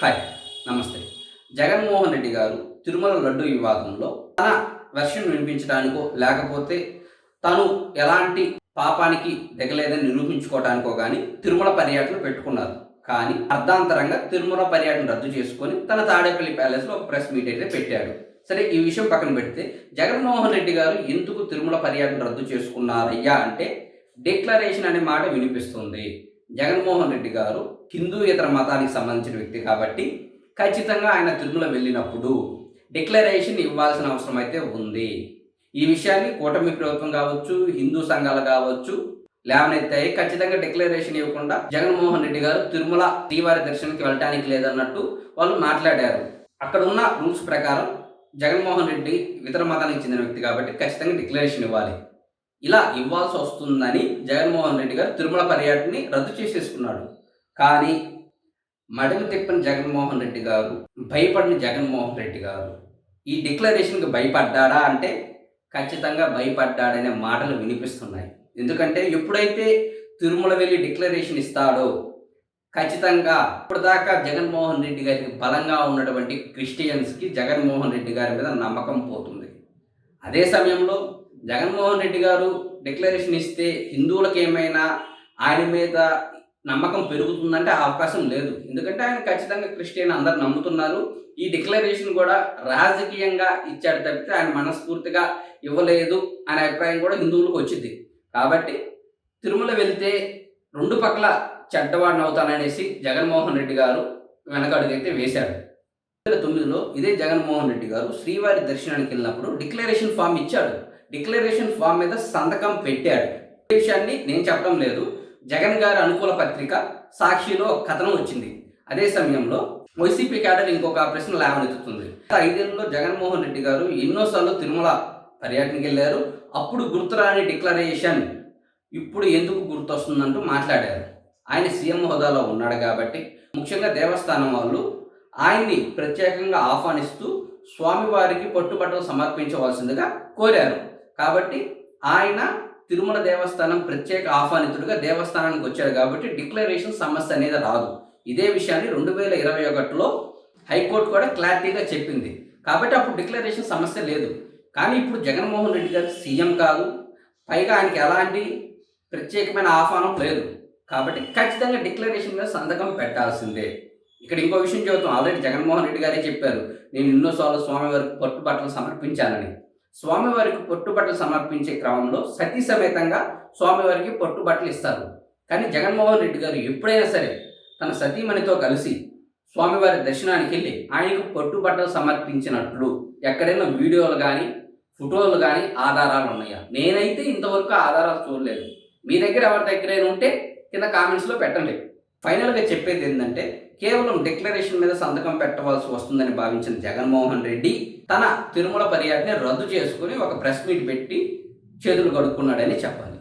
Hi నమస్తే. జగన్మోహన్ రెడ్డి గారు తిరుమల లడ్డు వివాదంలో తన వెర్షన్ వినిపించడానికో లేకపోతే తను ఎలాంటి పాపానికి దిగలేదని నిరూపించుకోవడానికో కానీ తిరుమల పర్యటన పెట్టుకున్నారు. కానీ అర్ధాంతరంగా తిరుమల పర్యటన రద్దు చేసుకొని తన తాడేపల్లి ప్యాలెస్లో ఒక ప్రెస్ మీట్ అయితే పెట్టాడు. సరే ఈ విషయం పక్కన పెడితే జగన్మోహన్ రెడ్డి గారు ఎందుకు తిరుమల పర్యటన రద్దు చేసుకున్నారయ్యా అంటే డిక్లరేషన్ అనే మాట వినిపిస్తుంది. జగన్మోహన్ రెడ్డి గారు హిందూ ఇతర మతానికి సంబంధించిన వ్యక్తి కాబట్టి ఖచ్చితంగా ఆయన తిరుమల వెళ్ళినప్పుడు డిక్లరేషన్ ఇవ్వాల్సిన అవసరం అయితే ఉంది. ఈ విషయాన్ని కూటమి ప్రభుత్వం కావచ్చు హిందూ సంఘాలు కావచ్చు లేవనెత్తాయి ఖచ్చితంగా డిక్లరేషన్ ఇవ్వకుండా జగన్మోహన్ రెడ్డి గారు తిరుమల శ్రీవారి దర్శనానికి వెళ్ళడానికి లేదన్నట్టు వాళ్ళు మాట్లాడారు. అక్కడ ఉన్న రూల్స్ ప్రకారం జగన్మోహన్ రెడ్డి ఇతర మతానికి చెందిన వ్యక్తి కాబట్టి ఖచ్చితంగా డిక్లరేషన్ ఇవ్వాలి. ఇలా ఇవ్వాల్సి వస్తుందని జగన్మోహన్ రెడ్డి గారు తిరుమల పర్యటనని రద్దు చేసేసుకున్నాడు. కానీ మడమ తిప్పని జగన్మోహన్ రెడ్డి గారు భయపడిన జగన్మోహన్ రెడ్డి గారు ఈ డిక్లరేషన్కి భయపడ్డాడా అంటే ఖచ్చితంగా భయపడ్డాడనే మాటలు వినిపిస్తున్నాయి. ఎందుకంటే ఎప్పుడైతే తిరుమల వెళ్ళి డిక్లరేషన్ ఇస్తాడో ఖచ్చితంగా ఇప్పటిదాకా జగన్మోహన్ రెడ్డి గారికి బలంగా ఉన్నటువంటి క్రిస్టియన్స్కి జగన్మోహన్ రెడ్డి గారి మీద నమ్మకం పోతుంది. అదే సమయంలో జగన్మోహన్ రెడ్డి గారు డిక్లరేషన్ ఇస్తే హిందువులకు ఏమైనా ఆయన మీద నమ్మకం పెరుగుతుందంటే అవకాశం లేదు. ఎందుకంటే ఆయన ఖచ్చితంగా క్రిస్టియన్ అందరు నమ్ముతున్నారు. ఈ డిక్లరేషన్ కూడా రాజకీయంగా ఇచ్చాడు తప్పితే ఆయన మనస్ఫూర్తిగా ఇవ్వలేదు అనే అభిప్రాయం కూడా హిందువులకు వచ్చింది. కాబట్టి తిరుమల వెళ్తే రెండు పక్కల చెడ్డవాడిని అవుతాననేసి జగన్మోహన్ రెడ్డి గారు వెనకడుగైతే వేశారు. రెండు వేల తొమ్మిదిలో ఇదే జగన్మోహన్ రెడ్డి గారు శ్రీవారి దర్శనానికి వెళ్ళినప్పుడు డిక్లరేషన్ ఫామ్ ఇచ్చాడు. డిక్లరేషన్ ఫామ్ మీద సంతకం పెట్టాడు. ఈ విషయాన్ని నేను చెప్పడం లేదు. జగన్ గారి అనుకూల పత్రిక సాక్షిలో ఒక కథనం వచ్చింది. అదే సమయంలో వైసీపీ క్యాడర్ ఇంకొక ప్రశ్న లేవనెత్తుతుంది. ఐదేళ్ళలో జగన్మోహన్ రెడ్డి గారు ఎన్నోసార్లు తిరుమల పర్యటనకి వెళ్ళారు. అప్పుడు గుర్తురాని డిక్లరేషన్ ఇప్పుడు ఎందుకు గుర్తొస్తుందంటూ మాట్లాడారు. ఆయన సీఎం హోదాలో ఉన్నాడు కాబట్టి ముఖ్యంగా దేవస్థానం వాళ్ళు ఆయన్ని ప్రత్యేకంగా ఆహ్వానిస్తూ స్వామివారికి పట్టుబట్టలు సమర్పించవలసిందిగా కోరారు. కాబట్టి ఆయన తిరుమల దేవస్థానం ప్రత్యేక ఆహ్వానితుడిగా దేవస్థానానికి వచ్చాడు కాబట్టి డిక్లరేషన్ సమస్య అనేది రాదు. ఇదే విషయాన్ని రెండు వేల ఇరవై ఒకటిలో హైకోర్టు కూడా క్లారిటీగా చెప్పింది. కాబట్టి అప్పుడు డిక్లరేషన్ సమస్య లేదు. కానీ ఇప్పుడు జగన్మోహన్ రెడ్డి గారు సీఎం కాదు. పైగా ఆయనకి ఎలాంటి ప్రత్యేకమైన ఆహ్వానం లేదు. కాబట్టి ఖచ్చితంగా డిక్లరేషన్ మీద సంతకం పెట్టాల్సిందే. ఇక్కడ ఇంకో విషయం చెబుతాం. ఆల్రెడీ జగన్మోహన్ రెడ్డి గారే చెప్పారు. నేను ఎన్నోసార్లు స్వామివారికి పట్టుబట్టలు సమర్పించానని. స్వామివారికి పొట్టుబట్టలు సమర్పించే క్రమంలో సతీ సమేతంగా స్వామివారికి పొట్టుబట్టలు ఇస్తారు. కానీ జగన్మోహన్ రెడ్డి గారు ఎప్పుడైనా సరే తన సతీమణితో కలిసి స్వామివారి దర్శనానికి వెళ్ళి ఆయనకు పట్టుబట్టలు సమర్పించినట్లు ఎక్కడైనా వీడియోలు కానీ ఫోటోలు కానీ ఆధారాలు ఉన్నాయా? నేనైతే ఇంతవరకు ఆధారాలు చూడలేదు. మీ దగ్గర ఎవరి దగ్గరైనా ఉంటే కింద కామెంట్స్లో పెట్టండి. ఫైనల్గా చెప్పేది ఏంటంటే కేవలం డిక్లరేషన్ మీద సంతకం పెట్టవలసి వస్తుందని భావించిన జగన్మోహన్ రెడ్డి తన తిరుమల పర్యటన రద్దు చేసుకుని ఒక ప్రెస్ మీట్ పెట్టి చేతులు కడుక్కున్నాడని చెప్పాలి.